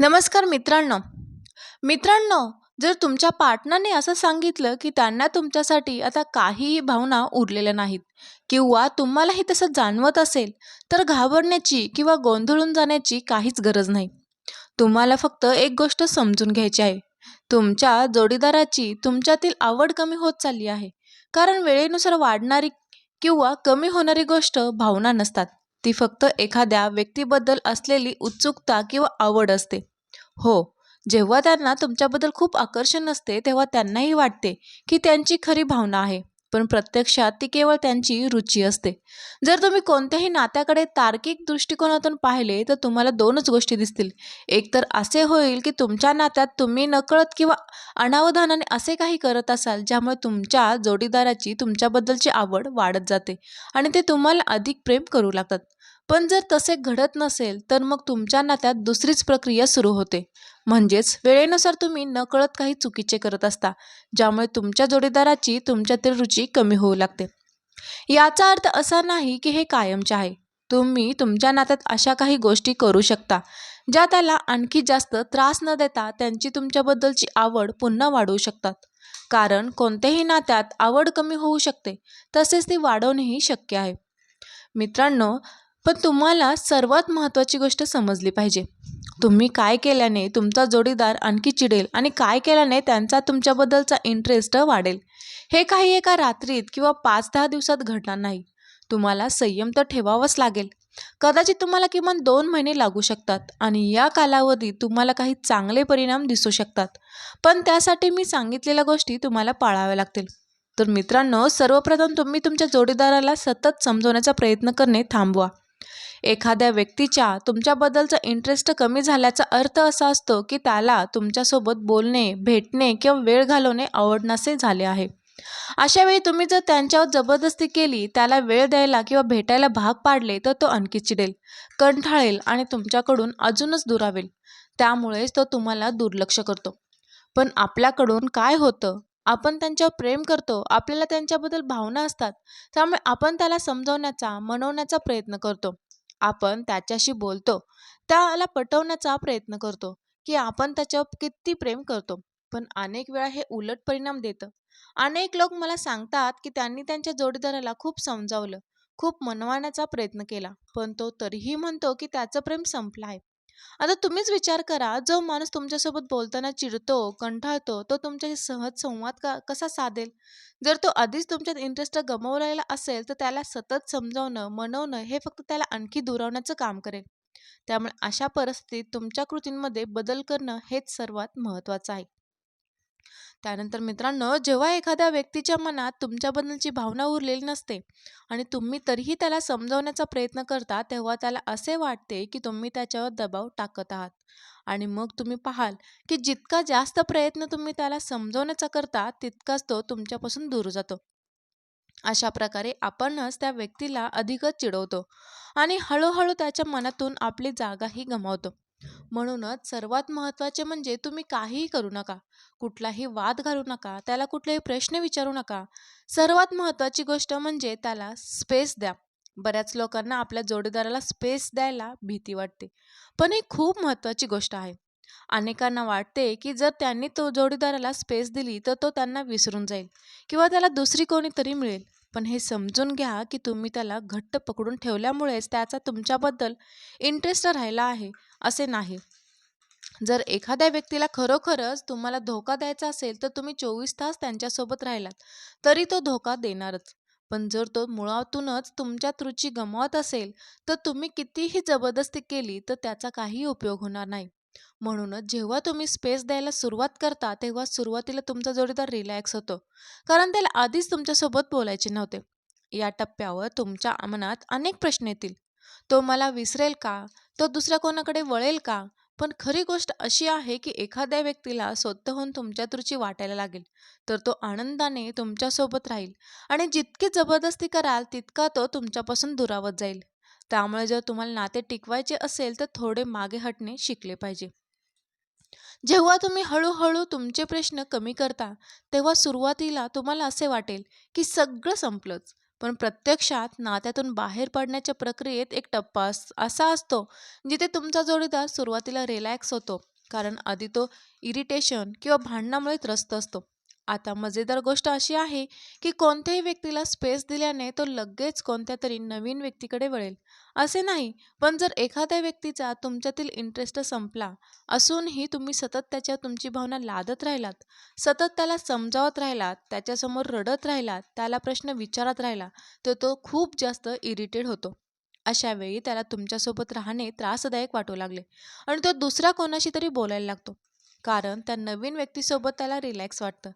नमस्कार मित्रांनो. मित्रांनो जर तुमच्या पार्टनरने असं सांगितलं की त्यांना तुमच्यासाठी आता काहीही भावना उरलेल्या नाहीत किंवा तुम्हालाही तसं जाणवत असेल तर घाबरण्याची किंवा गोंधळून जाण्याची काहीच गरज नाही. तुम्हाला फक्त एक गोष्ट समजून घ्यायची आहे. तुमच्या जोडीदाराची तुमच्यातील आवड कमी होत चालली आहे. कारण वेळेनुसार वाढणारी किंवा कमी होणारी गोष्ट भावना नसतात. ती फक्त एखाद्या व्यक्तीबद्दल असलेली उत्सुकता किंवा आवड असते. हो जेव्हा त्यांना तुमच्याबद्दल खूप आकर्षण असते तेव्हा त्यांनाही वाटते की त्यांची खरी भावना आहे पण प्रत्यक्षात ती केवळ त्यांची रुची असते. जर तुम्ही कोणत्याही नात्याकडे तार्किक दृष्टिकोनातून पाहिले तर तुम्हाला दोनच गोष्टी दिसतील. एक तर असे होईल की तुमच्या नात्यात तुम्ही नकळत किंवा अनावधानाने असे काही करत असाल ज्यामुळे तुमच्या जोडीदाराची तुमच्याबद्दलची आवड वाढत जाते आणि ते तुम्हाला अधिक प्रेम करू लागतात. पण जर तसे घडत नसेल तर मग तुमच्या नात्यात दुसरीच प्रक्रिया सुरू होते. म्हणजेच वेळेनुसार तुम्ही नकळत काही चुकीचे करत असता ज्यामुळे तुमच्या जोडीदाराची तुमच्यातील रुची कमी होऊ लागते. याचा अर्थ असा नाही की हे कायमचे आहे. तुम्ही तुमच्या नात्यात अशा काही गोष्टी करू शकता ज्या त्याला आणखी जास्त त्रास न देता त्यांची तुमच्याबद्दलची आवड पुन्हा वाढवू शकतात. कारण कोणत्याही नात्यात आवड कमी होऊ शकते तसेच ती वाढवणेही शक्य आहे. मित्रांनो पण तुम्हाला सर्वात महत्त्वाची गोष्ट समजली पाहिजे. तुम्ही काय केल्याने तुमचा जोडीदार आणखी चिडेल आणि काय केल्याने त्यांचा तुमच्याबद्दलचा इंटरेस्ट वाढेल? हे काही एका रात्रीत किंवा पाच दहा दिवसात घडणार नाही. तुम्हाला संयम तर ठेवावाच लागेल. कदाचित तुम्हाला किमान दोन महिने लागू शकतात आणि या कालावधीत तुम्हाला काही चांगले परिणाम दिसू शकतात. पण त्यासाठी मी सांगितलेल्या गोष्टी तुम्हाला पाळाव्या लागतील. तर मित्रांनो सर्वप्रथम तुम्ही तुमच्या जोडीदाराला सतत समजवण्याचा प्रयत्न करणे थांबवा. एखाद्या व्यक्तीच्या तुमच्याबद्दलचा इंटरेस्ट कमी झाल्याचा अर्थ असा असतो की त्याला तुमच्यासोबत बोलणे भेटणे किंवा वेळ घालवणे आवडनासे झाले आहे. अशा वेळी तुम्ही जर त्यांच्यावर जबरदस्ती केली त्याला वेळ द्यायला किंवा भेटायला भाग पाडले तर तो आणखी चिडेल कंठाळेल आणि तुमच्याकडून अजूनच दुरावेल. त्यामुळेच तो तुम्हाला दुर्लक्ष करतो. पण आपल्याकडून काय होतं? आपण त्यांच्यावर प्रेम करतो आपल्याला त्यांच्याबद्दल भावना असतात त्यामुळे आपण त्याला समजवण्याचा मनवण्याचा प्रयत्न करतो. आपण त्याच्याशी बोलतो त्याला पटवण्याचा प्रयत्न करतो की आपण त्याच्यावर किती प्रेम करतो. पण अनेक वेळा हे उलट परिणाम देतं. अनेक लोक मला सांगतात की त्यांनी त्यांच्या जोडीदाराला खूप समजावलं खूप मनवाण्याचा प्रयत्न केला पण तो तरीही म्हणतो की त्याचं प्रेम संपलं आहे. आता तुम्हीच विचार करा जो माणूस तुमच्यासोबत बोलताना चिडतो कंटाळतो तो तुमच्याशी सहज संवाद का कसा साधेल? जर तो आधीच तुमच्यात इंटरेस्ट गमावलेला असेल तर त्याला सतत समजावणं मनवणं हे फक्त त्याला आणखी दुरावण्याचं काम करेल. त्यामुळे अशा परिस्थितीत तुमच्या कृतींमध्ये बदल करणं हेच सर्वात महत्त्वाचं आहे. त्यानंतर मित्रांनो जेव्हा एखाद्या व्यक्तीच्या मनात तुमच्याबद्दलची भावना उरलेली नसते आणि तुम्ही तरीही त्याला समजवण्याचा प्रयत्न करता तेव्हा त्याला असे वाटते की तुम्ही त्याच्यावर दबाव टाकत आहात. आणि मग तुम्ही पाहाल की जितका जास्त प्रयत्न तुम्ही त्याला समजवण्याचा करता तितकाच तो तुमच्यापासून दूर जातो. अशा प्रकारे आपणच त्या व्यक्तीला अधिकच चिडवतो आणि हळूहळू त्याच्या मनातून आपली जागाही गमावतो. म्हणूनच सर्वात महत्त्वाचे म्हणजे तुम्ही काहीही करू नका. कुठलाही वाद घालू नका. त्याला कुठलेही प्रश्न विचारू नका. सर्वात महत्त्वाची गोष्ट म्हणजे त्याला स्पेस द्या. बऱ्याच लोकांना आपल्या जोडीदाराला स्पेस द्यायला भीती वाटते. पण ही खूप महत्त्वाची गोष्ट आहे. अनेकांना वाटते की जर त्यांनी तो जोडीदाराला स्पेस दिली तर तो त्यांना विसरून जाईल किंवा त्याला दुसरी कोणीतरी मिळेल. पण हे समजून घ्या की तुम्ही त्याला घट्ट पकडून ठेवल्यामुळेच त्याचा तुमच्याबद्दल इंटरेस्ट राहिला आहे. असे नाही. जर एखाद्या व्यक्तीला खरोखरच तुम्हाला धोका द्यायचा असेल तर तुम्ही चोवीस तास त्यांच्यासोबत राहिलात. तरी तो धोका देणारच. पण जर तो मुळातूनच तुमच्यात रुची गमावत असेल तर तुम्ही कितीही जबरदस्ती केली तर त्याचा काही उपयोग होणार नाही. म्हणूनच जेव्हा तुम्ही स्पेस द्यायला सुरुवात करता तेव्हा सुरुवातीला तुमचा जोडीदार रिलॅक्स होतो. कारण त्याला आधीच तुमच्यासोबत बोलायचे नव्हते. या टप्प्यावर तुमच्या मनात अनेक प्रश्न येतील. तो मला विसरेल का? तो दुसऱ्या कोणाकडे वळेल का? पण खरी गोष्ट अशी आहे की एखाद्या व्यक्तीला स्वतःहून तुमच्यात रुची वाटायला लागेल. तर तो आनंदाने तुमच्यासोबत राहील आणि जितकी जबरदस्ती कराल तितका तो तुमच्यापासून दुरावत जाईल. त्यामुळे जर तुम्हाला नाते टिकवायचे असेल तर थोडे मागे हटणे शिकले पाहिजे. जेव्हा तुम्ही हळूहळू तुमचे प्रश्न कमी करता तेव्हा सुरुवातीला तुम्हाला असे वाटेल की सगळं संपलंच. पण प्रत्यक्षात नात्यातून बाहेर पडण्याच्या प्रक्रियेत एक टप्पा अस असा असतो जिथे तुमचा जोडीदार सुरुवातीला रिलॅक्स होतो कारण आधी तो इरिटेशन किंवा भांडणामुळे त्रस्त असतो. आता मजेदार गोष्ट अशी आहे की कोणत्याही व्यक्तीला स्पेस दिल्याने तो लगेच कोणत्या तरी नवीन व्यक्तीकडे वळेल. असे नाही पण जर एखाद्या व्यक्तीचा तुमच्यातील इंटरेस्ट संपला असूनही तुम्ही सतत त्याच्या तुमची भावना लादत राहिलात सतत त्याला समजावत राहिलात त्याच्यासमोर रडत राहिलात त्याला प्रश्न विचारत राहिला तर तो खूप जास्त इरिटेड होतो. अशा वेळी त्याला तुमच्यासोबत राहणे त्रासदायक वाटू लागले. आणि तो दुसरा कोणाशी तरी बोलायला लागतो. कारण त्या नवीन व्यक्तीसोबत त्याला रिलॅक्स वाटतं.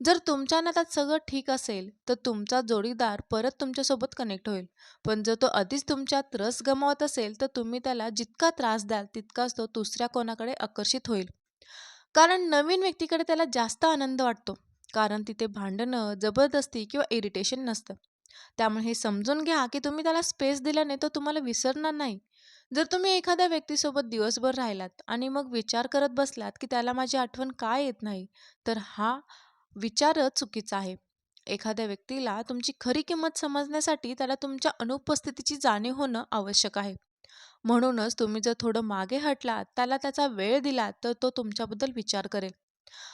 जर तुमच्या नात्यात सगळं ठीक असेल तर तुमचा जोडीदार परत तुमच्यासोबत कनेक्ट होईल. पण जर तो आधीच तुमच्यात रस गमावत असेल तर तुम्ही त्याला जितका त्रास द्याल तितकाच तो दुसऱ्या कोणाकडे आकर्षित होईल. कारण नवीन व्यक्तीकडे त्याला जास्त आनंद वाटतो कारण तिथे भांडणं जबरदस्ती किंवा इरिटेशन नसतं. त्यामुळे हे समजून घ्या की तुम्ही त्याला स्पेस दिल्याने तो तुम्हाला विसरणार नाही. जर तुम्ही एखाद्या व्यक्तीसोबत दिवसभर राहिलात आणि मग विचार करत बसलात की त्याला माझी आठवण काय येत नाही तर हा विचारच चुकीचा आहे. एखाद्या व्यक्तीला तुमची खरी किंमत समजण्यासाठी त्याला तुमच्या अनुपस्थितीची जाणीव होणं आवश्यक आहे. म्हणूनच तुम्ही जर थोडं मागे हटलात त्याला त्याचा वेळ दिलात तर तो तुमच्याबद्दल विचार करेल.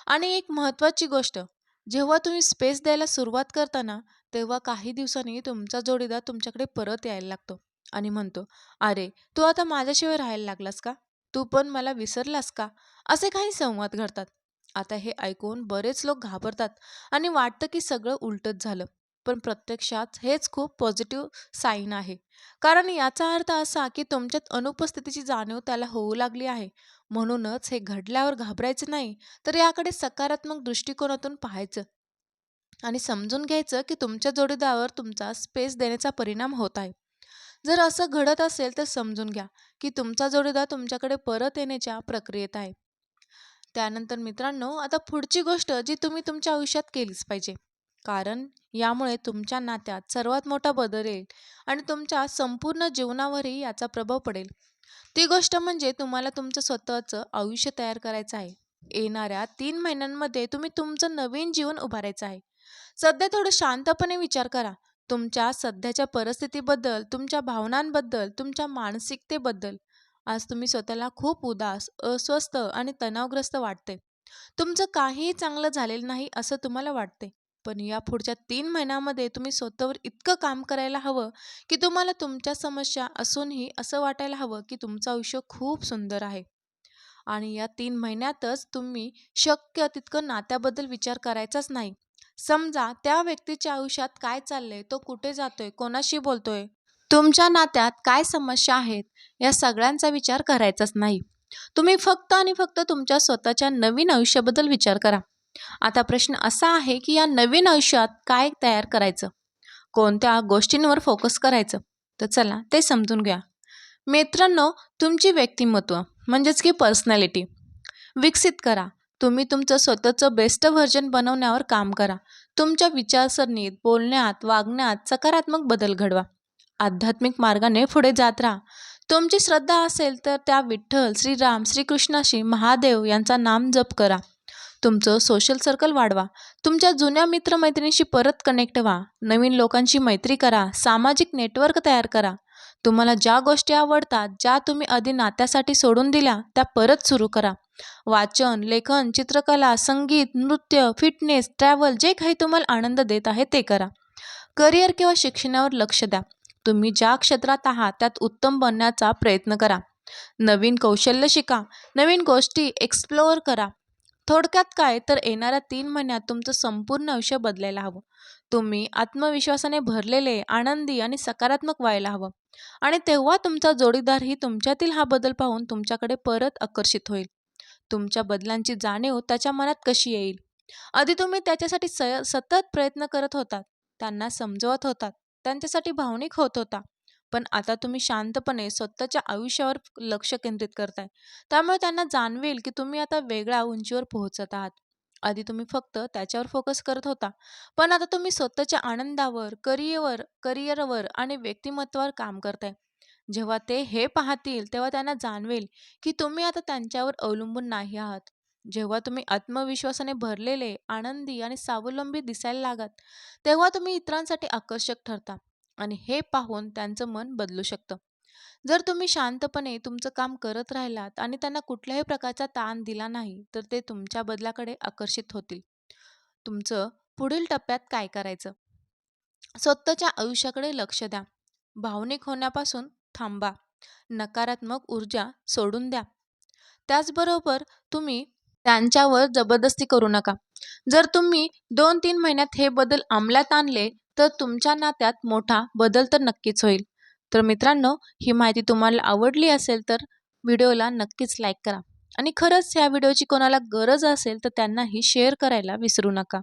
आणि एक महत्त्वाची गोष्ट जेव्हा तुम्ही स्पेस द्यायला सुरुवात करताना तेव्हा काही दिवसांनी तुमचा जोडीदार तुमच्याकडे परत यायला लागतो. आणि म्हणतो अरे तू आता माझ्याशिवाय राहायला लागलास का? तू पण मला विसरलास का? असे काही संवाद घडतात. आता हे ऐकून बरेच लोक घाबरतात आणि वाटतं की सगळं उलटच झालं. पण प्रत्यक्षात हेच खूप पॉझिटिव्ह साईन आहे. कारण याचा अर्थ असा की तुमच्यात अनुपस्थितीची जाणीव त्याला होऊ लागली आहे. म्हणूनच हे घडल्यावर घाबरायचं नाही तर याकडे सकारात्मक दृष्टिकोनातून पाहायचं आणि समजून घ्यायचं की तुमच्या जोडीदारावर तुमचा स्पेस देण्याचा परिणाम होत आहे. जर असं घडत असेल तर समजून घ्या की तुमचा जोडीदार तुमच्याकडे परत येण्याच्या प्रक्रियेत आहे. त्यानंतर मित्रांनो आता पुढची गोष्ट जी तुम्ही तुमच्या आयुष्यात केलीच पाहिजे. कारण यामुळे तुमच्या नात्यात सर्वात मोठा बदल येईल आणि तुमच्या संपूर्ण जीवनावरही याचा प्रभाव पडेल. ती गोष्ट म्हणजे तुम्हाला तुमचं स्वतःचं आयुष्य तयार करायचं आहे. येणाऱ्या तीन महिन्यांमध्ये तुम्ही तुमचं नवीन जीवन उभारायचं आहे. सध्या थोडं शांतपणे विचार करा. तुमच्या सध्याच्या परिस्थितीबद्दल तुमच्या भावनांबद्दल तुमच्या मानसिकतेबद्दल आज तुम्ही स्वतःला खूप उदास अस्वस्थ आणि तणावग्रस्त वाटते. तुमचं काहीही चांगलं झालेलं नाही असं तुम्हाला वाटते. पण या पुढच्या तीन महिन्यामध्ये तुम्ही स्वतःवर इतकं काम करायला हवं की तुम्हाला तुमच्या समस्या असूनही असं वाटायला हवं की तुमचं आयुष्य खूप सुंदर आहे. आणि या तीन महिन्यातच तुम्ही शक्य तितकं नात्याबद्दल विचार करायचाच नाही. समजा त्या व्यक्तीच्या आयुष्यात काय चाललंय तो कुठे जातोय कोणाशी बोलतोय तुमच्या नात्यात काय समस्या आहेत या सगळ्यांचा विचार करायचाच नाही. तुम्ही फक्त आणि फक्त तुमच्या स्वतःच्या नवीन आयुष्याबद्दल विचार करा. आता प्रश्न असा आहे की या नवीन आयुष्यात काय तयार करायचं? कोणत्या गोष्टींवर फोकस करायचं? तर चला ते समजून घ्या. मित्रांनो तुमची व्यक्तिमत्व म्हणजेच की पर्सनॅलिटी विकसित करा. तुम्ही तुमचं स्वतःचं बेस्ट व्हर्जन बनवण्यावर काम करा. तुमच्या विचारसरणीत बोलण्यात वागण्यात सकारात्मक बदल घडवा. आध्यात्मिक मार्गाने पुढे जात राहा. तुमची श्रद्धा असेल तर त्या विठ्ठल श्रीराम श्रीकृष्णाशी महादेव यांचा नाम जप करा. तुमचं सोशल सर्कल वाढवा. तुमच्या जुन्या मित्रमैत्रिणीशी परत कनेक्ट व्हा. नवीन लोकांशी मैत्री करा. सामाजिक नेटवर्क तयार करा. तुम्हाला ज्या गोष्टी आवडतात ज्या तुम्ही आधी नात्यासाठी सोडून दिल्या त्या परत सुरू करा. वाचन लेखन चित्रकला संगीत नृत्य फिटनेस ट्रॅव्हल जे काही तुम्हाला आनंद देत आहे ते करा. करिअर किंवा शिक्षणावर लक्ष द्या. तुम्ही ज्या क्षेत्रात आहात त्यात उत्तम बनण्याचा प्रयत्न करा. नवीन कौशल्य शिका. नवीन गोष्टी एक्सप्लोअर करा. थोडक्यात काय? तर येणाऱ्या तीन महिन्यात तुमचं संपूर्ण आयुष्य बदलायला हवं. तुम्ही आत्मविश्वासाने भरलेले आनंदी आणि सकारात्मक व्हायला हवं. आणि तेव्हा तुमचा जोडीदारही तुमच्यातील हा बदल पाहून तुमच्याकडे परत आकर्षित होईल. तुमच्या बदलांची जाणीव त्याच्या मनात कशी येईल? आधी तुम्ही त्याच्यासाठी स सतत प्रयत्न करत होतात. त्यांना समजवत होतात. त्यांच्यासाठी भावनिक होत होता. पण आता तुम्ही शांतपणे स्वतःच्या आयुष्यावर लक्ष केंद्रित करताय. त्यामुळे त्यांना जाणवेल की तुम्ही आता वेगळ्या उंचीवर पोहोचत आहात. आधी तुम्ही फक्त त्याच्यावर फोकस करत होता. पण आता तुम्ही स्वतःच्या आनंदावर करिअरवर करिअरवर आणि व्यक्तिमत्वावर काम करताय. जेव्हा ते हे पाहतील तेव्हा त्यांना जाणवेल की तुम्ही आता त्यांच्यावर अवलंबून नाही आहात जेव्हा तुम्ही आत्मविश्वासाने भरलेले, आनंदी आणि स्वावलंबी दिसायला लागत तेव्हा तुम्ही इतरांसाठी आकर्षक ठरता आणि हे पाहून त्यांचं मन बदलू शकतं. जर तुम्ही शांतपणे तुमचं काम करत राहिलात आणि त्यांना कुठल्याही प्रकारचा ताण दिला नाही, तर ते तुमच्या बदलाकडे आकर्षित होतील. तुमचं पुढील टप्प्यात काय करायचं? स्वतःच्या आयुष्याकडे लक्ष द्या. भावनिक होण्यापासून थांबा. नकारात्मक ऊर्जा सोडून द्या. त्याचबरोबर तुम्ही त्यांच्यावर जबरदस्ती करू नका. जर तुम्ही 2-3 महिन्यात हे बदल अंमलात आणले, तर तुमच्या नात्यात मोठा बदल तर नक्कीच होईल. तर मित्रांनो, ही माहिती तुम्हाला आवडली असेल तर व्हिडिओला नक्कीच लाईक करा आणि खरंच ह्या व्हिडिओची कोणाला गरज असेल तर त्यांनाही शेअर करायला विसरू नका.